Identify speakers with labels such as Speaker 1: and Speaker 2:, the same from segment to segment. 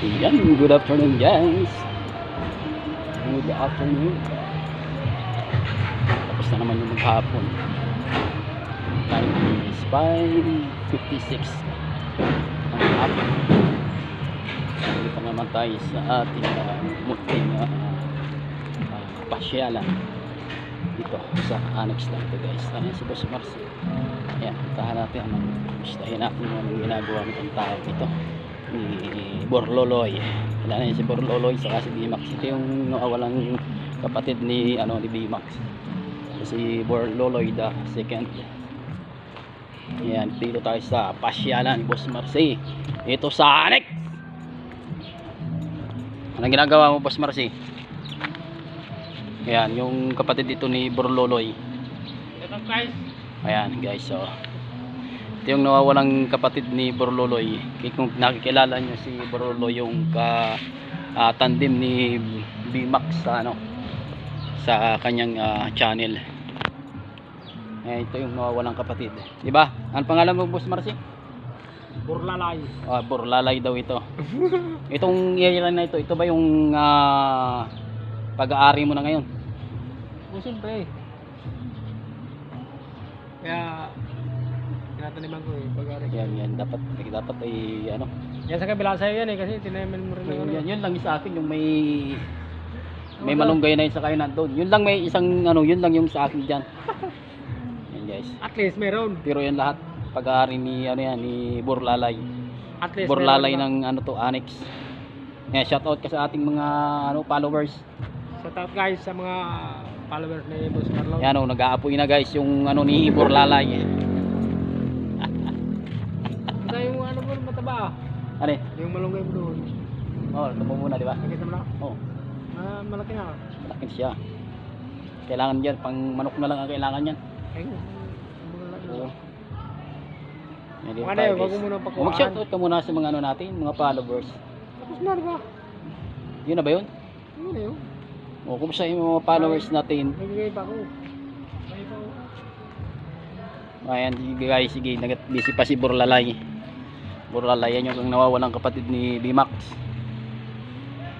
Speaker 1: Yan, good afternoon guys. Good afternoon. Tapos na naman yung maghapon. Time is 5.56 ng hapon. Dito naman tayo sa ating uh, munting uh, uh, pasyalan. Dito sa annex lang ito guys. Ayan si Boss Marcy. Ayan, puntahan natin. Ano, gustahin natin yung ginagawa ng tao dito ni Borloloy. Wala na yun si Borloloy saka si Bimax. Ito yung nawawalang kapatid ni ano ni Bimax. Si Borloloy the second. Yan, dito tayo sa pasyalan Boss Marcy. Ito sa Anex. Anong ginagawa mo Boss Marcy? Ayan, yung kapatid dito ni Borloloy. Ayan guys, so ito yung nawawalang kapatid ni Borloloy. Kung nakikilala niyo si Borloloy yung ka ah, tandem ni B-Max sa ano sa kanyang ah, channel. Eh, ito yung nawawalang kapatid. Di ba? Ano pangalan mo, Boss Marcy?
Speaker 2: burlalay.
Speaker 1: Ah, Borlalay daw ito. Itong area na ito, ito ba yung ah, pag-aari mo na ngayon?
Speaker 2: O siyempre. Kaya, tinataniman ko eh, pag-ari.
Speaker 1: Yan, yan. Dapat, dapat ay ano,
Speaker 2: Yan sa kabila sa'yo yan eh, kasi tinamin mo rin
Speaker 1: Yun,
Speaker 2: ano.
Speaker 1: yun, yun lang sa akin yung may may malunggay na yun sa kayo nandun. Yun lang may isang ano, yun lang yung sa akin diyan. Yan guys.
Speaker 2: At least meron.
Speaker 1: Pero yan lahat pag-aari ni ano yan ni Borlalay.
Speaker 2: At least
Speaker 1: Borlalay
Speaker 2: meron
Speaker 1: ng ano to annex. Yeah, shout out ka sa ating mga ano followers.
Speaker 2: Shout out guys sa mga followers ni Boss Carlo.
Speaker 1: Yan oh, nag-aapoy na guys yung ano ni Borlalay.
Speaker 2: Ano? Yung malunggay mo doon.
Speaker 1: Oh, tamo muna, di ba?
Speaker 2: Nakita mo na?
Speaker 1: Oh,
Speaker 2: Ah, malaki na.
Speaker 1: malaki siya. Kailangan diyan pang manok na lang ang kailangan niyan.
Speaker 2: Ay,
Speaker 1: Oo. Yan
Speaker 2: Mga na
Speaker 1: guys.
Speaker 2: mo muna pakuhaan.
Speaker 1: Mag-shoutout ka muna sa mga ano natin, mga followers.
Speaker 2: Tapos na diba?
Speaker 1: Yun na ba yun?
Speaker 2: Yun na yun.
Speaker 1: O, kumusta yung mga followers natin?
Speaker 2: Nagbigay pa ako.
Speaker 1: Ayan, sige guys, sige, nag-busy pa si Burlalay. Burlalay, yan yung nawawalang kapatid ni Bimax.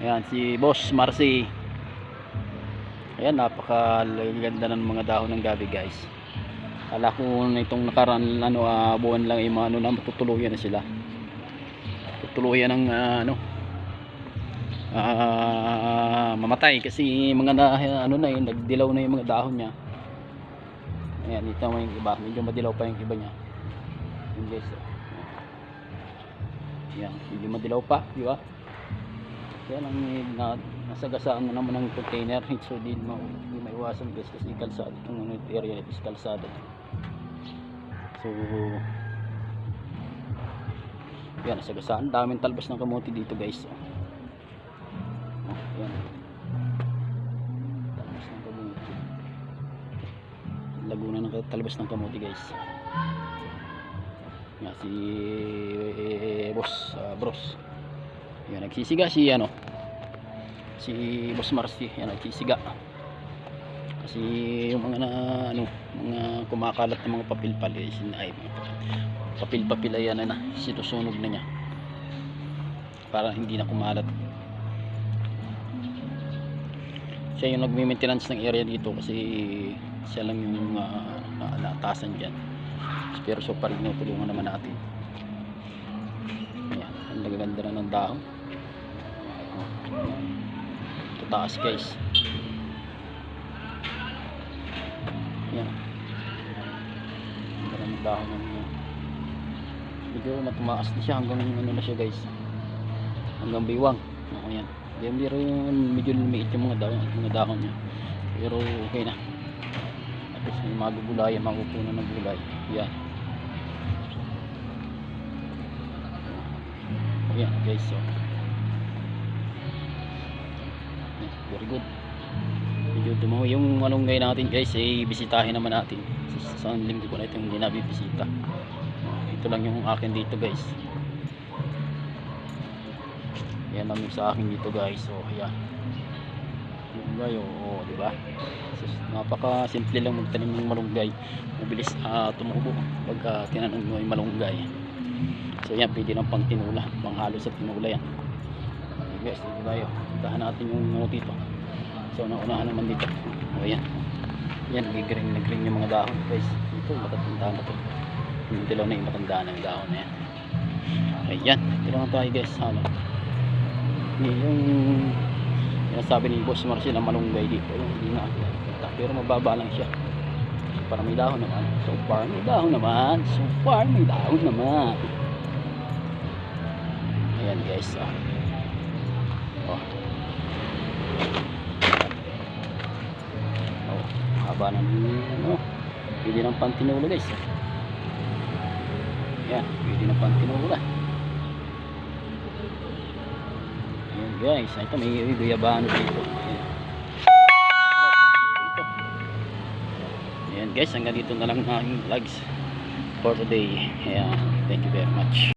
Speaker 1: Ayan, si Boss Marcy. Ayan, napakaganda ng mga dahon ng gabi guys. Kala ko na itong nakaraan ano, ah, buwan lang yung mga ano na matutuluyan na sila. Tutuluyan ng ah, ano, ah, mamatay kasi mga na, ano na yun, nagdilaw na yung mga dahon niya. Ayan, naman yung iba. Medyo madilaw pa yung iba niya. Yung guys. Ayan, medyo madilaw pa, di ba? Kaya lang eh, na, nasagasaan na naman ng container. So, di, ma, di maiwasan guys kasi kalsada. Itong ano, area is kalsada. So, yan, nasagasaan. Daming talbos ng kamote dito guys. Oh, yan. Talbos ng kamote. Laguna ng talbos ng kamote guys. Nga si eh, boss, ah, bros. Yan, nagsisiga si ano. Si Boss Marcy, yan nagsisiga. Kasi yung mga na, ano, mga kumakalat ng mga papel-pal eh, sin- ay, papel-papel ay ano na, sinusunog na niya. Para hindi na kumalat. Siya yung nagme-maintenance ng area dito kasi siya lang yung uh, na, naatasan dyan. Pero so far tinutulungan naman natin. Ayan, ang nagaganda na ng dahon. Ito taas guys. Ayan. Ang ganda ng dahon ng medyo matumaas na siya hanggang ano na siya guys. Hanggang biwang. Ayan. Ayan, pero yung medyo lumiit yung mga dahon, mga dahon niya. Pero okay na. At least may magugulay, magupunan ng gulay. Yan. Ayan guys, so. Yan, Very good. Medyo dumaho yung malunggay natin guys, eh, bisitahin naman natin. Sa isang linggo ko na itong hindi nabibisita. Ito lang yung akin dito guys. Yan lang yung sa akin dito guys. So, ayan. Malunggay, oo, di ba? Napaka simple lang magtanim ng malunggay. Mabilis uh, tumubo pag tinanong mo yung malunggay. So yan, pwede ng pang tinula, panghalo sa tinula yan. guys, dito tayo. Puntahan natin yung ano dito. So, naunahan naman dito. O, yan. Yan, nag-green na green yung mga dahon. Guys, ito, matatanda na to. Yung dilaw na yung matanda na yung dahon na yan. Ayan, dito lang tayo guys. Ano? Yung sinasabi ni Boss Marcel na malunggay dito. Hindi na ako nakikita. Pero mababa lang siya. Para may dahon naman. So far, may dahon naman. So far, may dahon naman. Ayan guys. Ah. Oh. Oh, haba ng ano. Pwede ng pantinulo guys. Ayan, pwede ng pantinulo. Ayan guys, ito may guyabano dito. Ayan. Guys, hanggang dito na lang ang vlogs for today. Ayan, thank you very much.